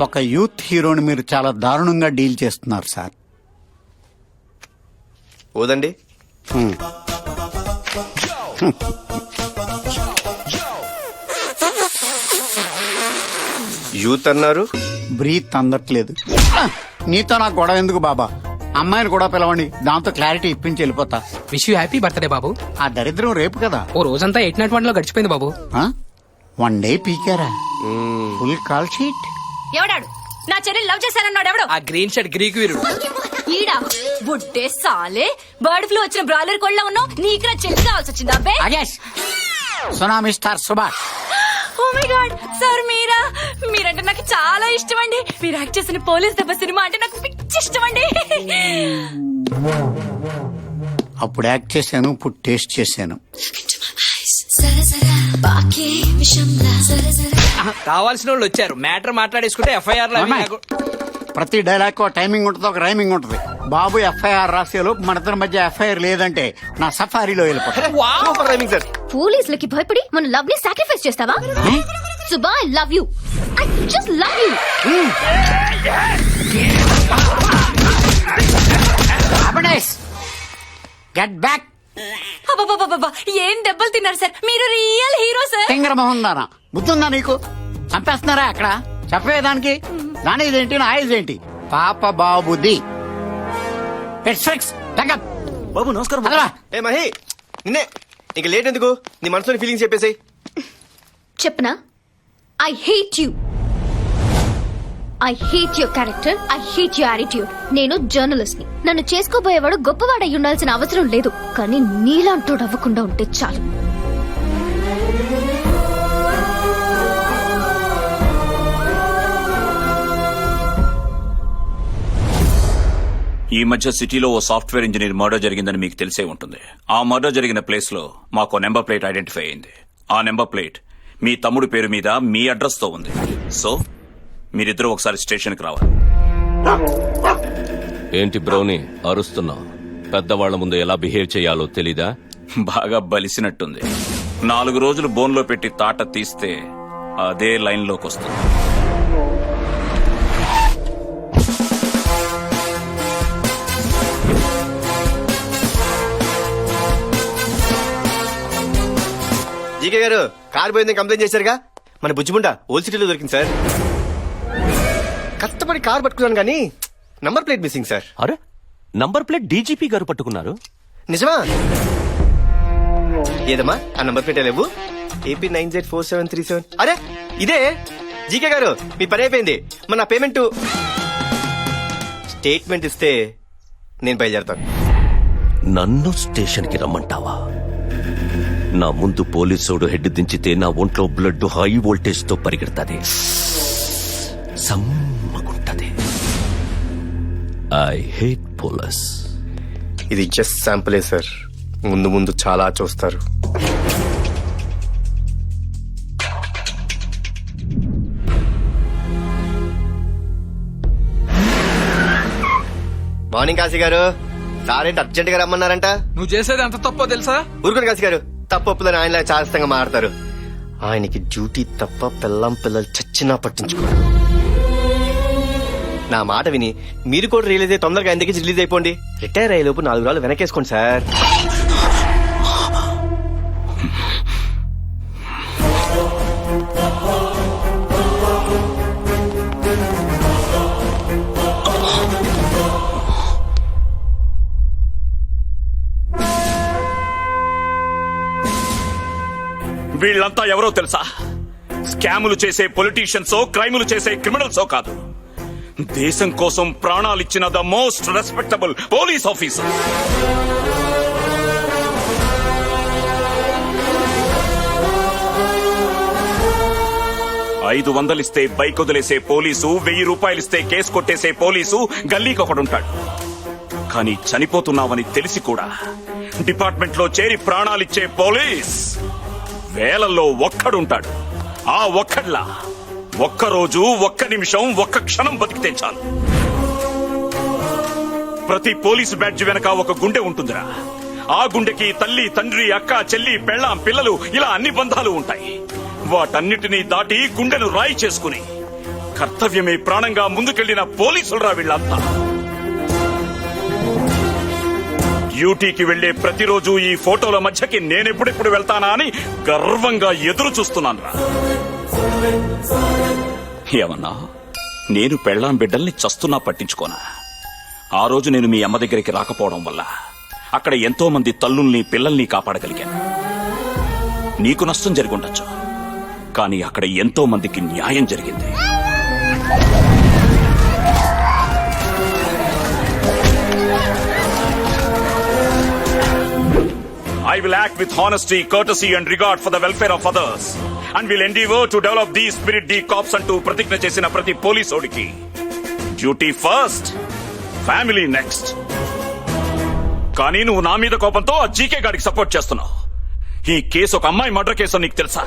ఒక యూత్ హీరోని మీరు చాలా దారుణంగా డీల్ చేస్తున్నారు సార్. ఓదండి. యూత్ అన్నారు. బ్రీత్ అందట్లేదు. నీతో నాకు గొడవ ఎందుకు బాబా? అమ్మాయిని కూడా పిలవండి దాంతో క్లారిటీ ఇప్పించి వెళ్ళిపోతా. విష్ యూ హ్యాపీ బర్త్డే బాబు. ఆ దరిద్రం రేపు కదా. ఓ రోజంతా ఎయిట్ నాట్ వన్లో గడిచిపోయింది బాబు. ఆ? One day పీకారా? Full call sheet? ఎవడాడు? నా చెల్లెలు లవ్ చేశానన్నాడు ఎవడు? ఆ గ్రీన్ షర్ట్ గ్రీక్ వీరుడు. ఈడా? బుడ్డే సాలే. బర్డ్ ఫ్లూ వచ్చిన బ్రాయిలర్ కోళ్ళ ఉన్నావు. నీకు నా చెల్లి కావాల్సి వచ్చింది అబ్బే? Agesh! Tsunami star Subhash. Oh my god sir మీరా? మీరంటే నాకు చాలా ఇష్టం అండి మీరు యాక్ట్ చేసిన పోలీస్ దెబ్బ సినిమా అంటే నాకు పిచ్చి ఇష్టం అండి అప్పుడు యాక్ట్ చేశాను ఇప్పుడు టేస్ట్ చేశాను. కావాల్సిన వాళ్ళు వచ్చారు. మ్యాటర్ మాట్లాడేసుకుంటే ఎఫ్ఐఆర్లో ప్రతి డైలాగ్ టైమింగ్ ఉంటుంది ఒక రైమింగ్ ఉంటుంది. బాబు ఎఫ్ఐఆర్ రాసేలోపు మన ఇద్దరి మధ్య ఎఫ్ఐఆర్ లేదంటే నా సఫారీలో వెళ్ళిపోతా. వావ్. Super timing sir. పోలీసులకి భయపడి మన లవ్ని సాక్రిఫైస్ చేస్తావా Suba I love you I just love you get back ఏం దెబ్బలు తిన్నారు సార్? మీరు రియల్ హీరో సార్. తింగర మొహం దానా బుద్ధుందా నీకు? చంపేస్తున్నారా అక్కడ? చెప్పేదానికి దాని ఇదేంటి? నా ఇదేంటి? పాప బాబుది. బాబు నమస్కారం బాబు. అదవా ఏ మహి. నిన్నే. ఇంక లేట్ ఎందుకు? నీ మనసులోని ఫీలింగ్స్ చెప్పేసి చెప్పనా? I hate you I hate your character I hate your attitude నేను జర్నలిస్ట్ని నన్ను చేసుకోబోయేవాడు గొప్పవాడై ఉండాల్సిన అవసరం లేదు. కానీ నీలాంటోడు అవ్వకుండా ఉంటే చాలు. ఈ మధ్య సిటీలో ఓ సాఫ్ట్వేర్ ఇంజనీర్ మర్డర్ జరిగిందని మీకు తెలిసే ఉంటుంది. ఆ మర్డర్ జరిగిన ప్లేస్లో మాకు నెంబర్ ప్లేట్ ఐడెంటిఫై అయింది. ఆ నెంబర్ ప్లేట్ మీ తమ్ముడి పేరు మీద మీ అడ్రస్తో ఉంది. సో మీరిద్దరూ ఒకసారి స్టేషన్కి రావాలి. ఏంటి బ్రౌని అరుస్తున్నావు? పెద్దవాళ్ళ ముందు ఎలా బిహేవ్ చేయాలో తెలీదా? బాగా బలిసినట్టుంది. నాలుగు రోజులు బోన్లో పెట్టి తాట తీస్తే అదే లైన్లోకి వస్తుంది. జీకే గారు కార్ పోయిందని కంప్లైంట్ చేశారుగా? మన బుజ్జిముండ ఓల్డ్ సిటీలో దొరికింది సార్. కష్టపడి కార్ పట్టుకున్నాను కానీ నంబర్ ప్లేట్ మిస్సింగ్ సార్. అరే నంబర్ ప్లేట్ డీజీపీ గారు పట్టుకున్నారు. నిజమా? ఏదమ్మా? ఆ నంబర్ ప్లేట్ లేవు? AP nine Z four seven three seven. అరే ఇదే? జీకే గారు మీ పని అయిపోయింది. మన పేమెంట్. స్టేట్మెంట్ ఇస్తే నేను బయలుదేరతాను. నన్ను స్టేషన్కి రమ్మంటావా? నా ముందు పోలీసోడు హెడ్ దించితే నా ఒంట్లో బ్లడ్ హై వోల్టేజ్తో పరిగెడతాది. సమ్మగుంటది ఐ హేట్ పోలీస్ ఇది జస్ట్ శాంపులే సార్ ముందు ముందు చాలా చూస్తారు. మార్నింగ్ కాశీ గారు. సారేంటి అర్జెంట్గా రమ్మన్నారంట? నువ్వు చేసేది ఎంత తప్పో తెలుసా? ఊరుకోండి కాశీ గారు. తప్పొప్పులని ఆయనలా చాదస్తంగా మాడతారు ఆయనకి డ్యూటీ తప్ప పిల్లం పిల్లలు చచ్చినా పట్టించుకోరు. నా మాట విని మీరు కూడా రిలీజ్ అయ్యి తొందరగా ఎందుకు రిలీజ్ అయిపోండి. రిటైర్ అయ్యే లోపు నాలుగు రోజులు వెనకేసుకోండి సార్. వీళ్ళంతా ఎవరో తెలుసా? స్కాములు చేసే పొలిటీషియన్సో క్రైములు చేసే క్రిమినల్సో కాదు. దేశం కోసం ప్రాణాలిచ్చిన the most respectable police officer. ఐదు వందలిస్తే బైక్ వదిలేసే పోలీసు వెయ్యి రూపాయలిస్తే కేసు కొట్టేసే పోలీసు గల్లీకి ఒకడుంటాడు కానీ చనిపోతున్నావని తెలిసి కూడా డిపార్ట్మెంట్లో చేరి ప్రాణాలిచ్చే పోలీస్ వేలల్లో ఒక్కడుంటాడు. ఆ ఒక్కడ్లా ఒక్క రోజు ఒక్క నిమిషం ఒక్క క్షణం బతికితే చాలు. ప్రతి పోలీసు బ్యాడ్జ్ వెనక ఒక గుండె ఉంటుందిరా. ఆ గుండెకి తల్లి తండ్రి అక్క చెల్లి పెళ్ళాం పిల్లలు ఇలా అన్ని బంధాలు ఉంటాయి. వాటన్నిటినీ దాటి గుండెను రాయి చేసుకుని కర్తవ్యమే ప్రాణంగా ముందుకెళ్ళిన పోలీసులరా వీళ్ళంతా. డ్యూటీకి వెళ్ళే ప్రతిరోజు ఈ ఫోటోల మధ్యకి నేనెప్పుడెప్పుడు వెళ్తానా అని గర్వంగా ఎదురు చూస్తున్నాను రా ఏమన్నా? నేను పెళ్ళాం బిడ్డల్ని చస్తున్నా పట్టించుకోనా? ఆ రోజు నేను మీ అమ్మ దగ్గరికి రాకపోవడం వల్ల అక్కడ ఎంతో మంది తల్లుల్ని పిల్లల్ని కాపాడగలిగాను. నీకు నష్టం జరిగి ఉండొచ్చు. కానీ అక్కడ ఎంతో మందికి న్యాయం జరిగింది. I will act with honesty, courtesy and regard for the welfare of others. And we'll endeavour to develop the spirit the cops అంటూ ప్రతిజ్ఞ చేసిన ప్రతి పోలీసోడికి డ్యూటీ ఫస్ట్ ఫ్యామిలీ నెక్స్ట్ కానీ నువ్వు నా మీద కోపంతో ఆ జీకే గారికి సపోర్ట్ చేస్తున్నావు ఈ కేసు ఒక అమ్మాయి మర్డర్ కేసు నీకు తెలుసా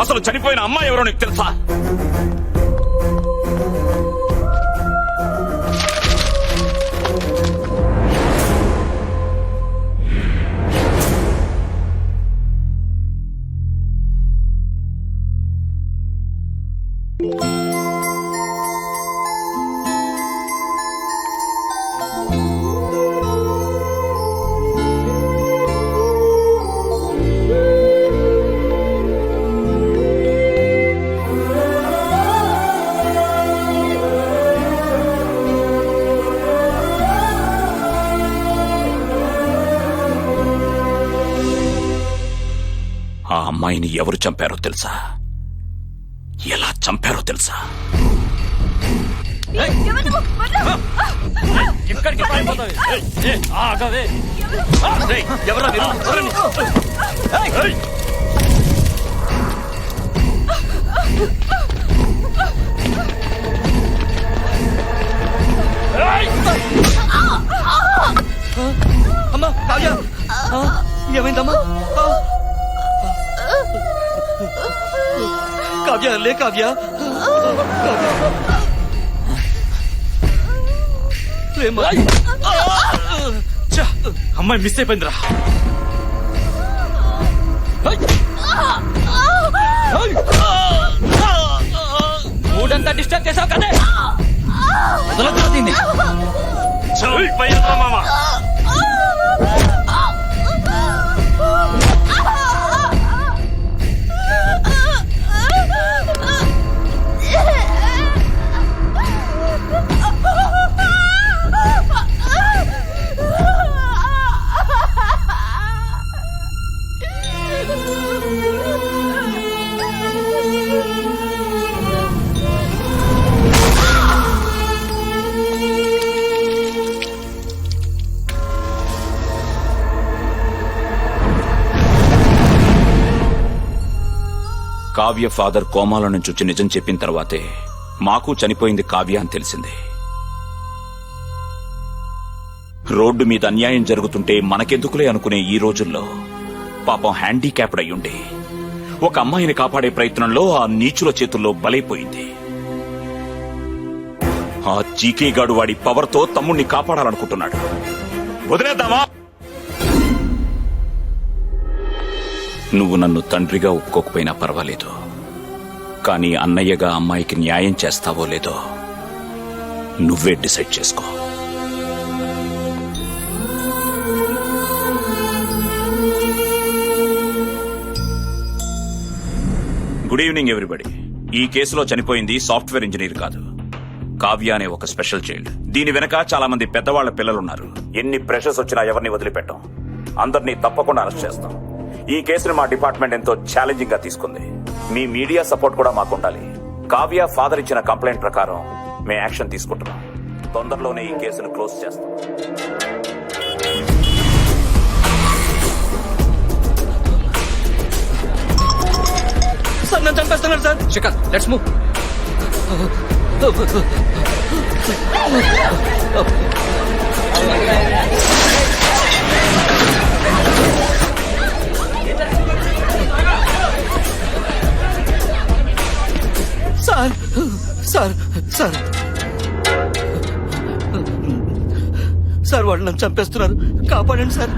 అసలు చనిపోయిన అమ్మాయి ఎవరో నీకు తెలుసా ఆ అమ్మాయిని ఎవరు చంపారో తెలుసా? ఎలా చంపారో తెలుసా? ఎవరా? అమ్మా కావ్య. ఏమైందమ్మా? కావ్య లే కావ్య. ఛ, అమ్మాయి మిస్ అయిపోయిందిరా మూడంతా డిస్టర్బ్ చేసావు కదే వదలొద్దురా దీన్ని. మామ కావ్య ఫాదర్ కోమాల నుంచి వచ్చి నిజం చెప్పిన తర్వాతే మాకు చనిపోయింది కావ్య అని తెలిసింది. రోడ్డు మీద అన్యాయం జరుగుతుంటే మనకెందుకులే అనుకునే ఈ రోజుల్లో పాపం హ్యాండిక్యాప్డ్ అయ్యుండి ఒక అమ్మాయిని కాపాడే ప్రయత్నంలో ఆ నీచుల చేతుల్లో బలైపోయింది. ఆ జీకే వాడి పవర్తో తమ్ముణ్ణి కాపాడాలనుకుంటున్నాడు. వదిలేద్దామా? నువ్వు నన్ను తండ్రిగా ఒప్పుకోకపోయినా పర్వాలేదు. కానీ అన్నయ్యగా అమ్మాయికి న్యాయం చేస్తావో లేదో నువ్వే డిసైడ్ చేసుకో. Good evening everybody. ఈ కేసులో చనిపోయింది సాఫ్ట్వేర్ ఇంజనీర్ కాదు. కావ్య అనే ఒక స్పెషల్ చైల్డ్. దీని వెనక చాలా మంది పెద్దవాళ్ళ పిల్లలున్నారు. ఎన్ని ప్రెషర్స్ వచ్చినా ఎవరిని వదిలిపెట్టాం. అందరినీ తప్పకుండా అరెస్ట్ చేస్తాం. ఈ కేసును మా డిపార్ట్మెంట్ ఎంతో ఛాలెంజింగ్గా తీసుకుంది. మీ మీడియా సపోర్ట్ కూడా మాకు ఉండాలి కావ్య ఫాదర్ ఇచ్చిన కంప్లైంట్ ప్రకారం మేము యాక్షన్ తీసుకుంటున్నాం. తొందరలోనే ఈ కేసును క్లోజ్ చేస్తాం. సార్ నన్ను చంపేస్తున్నారు sir. Shikhar let's move sir వాళ్ళు నన్ను చంపేస్తున్నారు. కాపాడండి సార్.